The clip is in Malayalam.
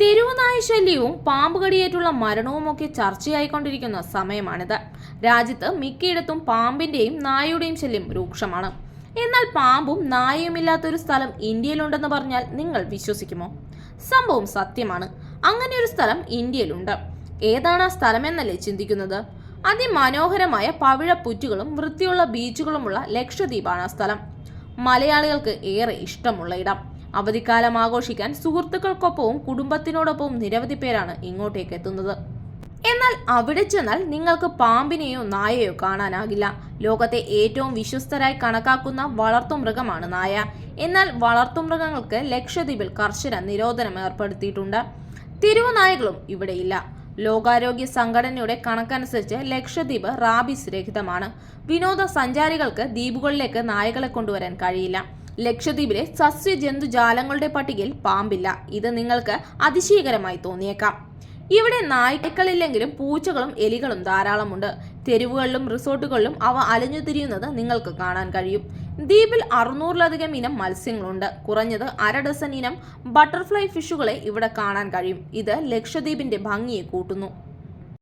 തെരുവുനായ ശല്യവും പാമ്പ് കടിയേറ്റുള്ള മരണവുമൊക്കെ ചർച്ചയായിക്കൊണ്ടിരിക്കുന്ന സമയമാണിത്. രാജ്യത്ത് മിക്കയിടത്തും പാമ്പിന്റെയും നായയുടെയും ശല്യം രൂക്ഷമാണ്. എന്നാൽ പാമ്പും നായയുമില്ലാത്തൊരു സ്ഥലം ഇന്ത്യയിലുണ്ടെന്ന് പറഞ്ഞാൽ നിങ്ങൾ വിശ്വസിക്കുമോ? സംഭവം സത്യമാണ്. അങ്ങനെ ഒരു സ്ഥലം ഇന്ത്യയിലുണ്ട്. ഏതാണ് ആ സ്ഥലം എന്നല്ലേ ചിന്തിക്കുന്നത്? അതിമനോഹരമായ പവിഴപ്പുറ്റുകളും വൃത്തിയുള്ള ബീച്ചുകളുമുള്ള ലക്ഷദ്വീപാണ് ആ സ്ഥലം. മലയാളികൾക്ക് ഏറെ ഇഷ്ടമുള്ള ഇടം. അവധിക്കാലം ആഘോഷിക്കാൻ സുഹൃത്തുക്കൾക്കൊപ്പവും കുടുംബത്തിനോടൊപ്പവും നിരവധി പേരാണ് ഇങ്ങോട്ടേക്ക് എത്തുന്നത്. എന്നാൽ അവിടെ ചെന്നാൽ നിങ്ങൾക്ക് പാമ്പിനെയോ നായയോ കാണാനാകില്ല. ലോകത്തെ ഏറ്റവും വിശ്വസ്തരായി കണക്കാക്കുന്ന വളർത്തുമൃഗമാണ് നായ. എന്നാൽ വളർത്തുമൃഗങ്ങൾക്ക് ലക്ഷദ്വീപിൽ കർശന നിരോധനം ഏർപ്പെടുത്തിയിട്ടുണ്ട്. തിരുവനായകളും ഇവിടെയില്ല. ലോകാരോഗ്യ സംഘടനയുടെ കണക്കനുസരിച്ച് ലക്ഷദ്വീപ് റാബിസ് രഹിതമാണ്. വിനോദസഞ്ചാരികൾക്ക് ദ്വീപുകളിലേക്ക് നായകളെ കൊണ്ടുവരാൻ കഴിയില്ല. ലക്ഷദ്വീപിലെ സസ്യജന്തുജാലങ്ങളുടെ പട്ടികയിൽ പാമ്പില്ല. ഇത് നിങ്ങൾക്ക് അതിശയകരമായി തോന്നിയേക്കാം. ഇവിടെ നായ്ക്കളില്ലെങ്കിലും പൂച്ചകളും എലികളും ധാരാളമുണ്ട്. തെരുവുകളിലും റിസോർട്ടുകളിലും അവ അലഞ്ഞു തിരിയുന്നത് നിങ്ങൾക്ക് കാണാൻ കഴിയും. ദ്വീപിൽ അറുന്നൂറിലധികം ഇനം മത്സ്യങ്ങളുണ്ട്. കുറഞ്ഞത് അര ഡസൻ ഇനം ബട്ടർഫ്ലൈ ഫിഷുകളെ ഇവിടെ കാണാൻ കഴിയും. ഇത് ലക്ഷദ്വീപിന്റെ ഭംഗിയെ കൂട്ടുന്നു.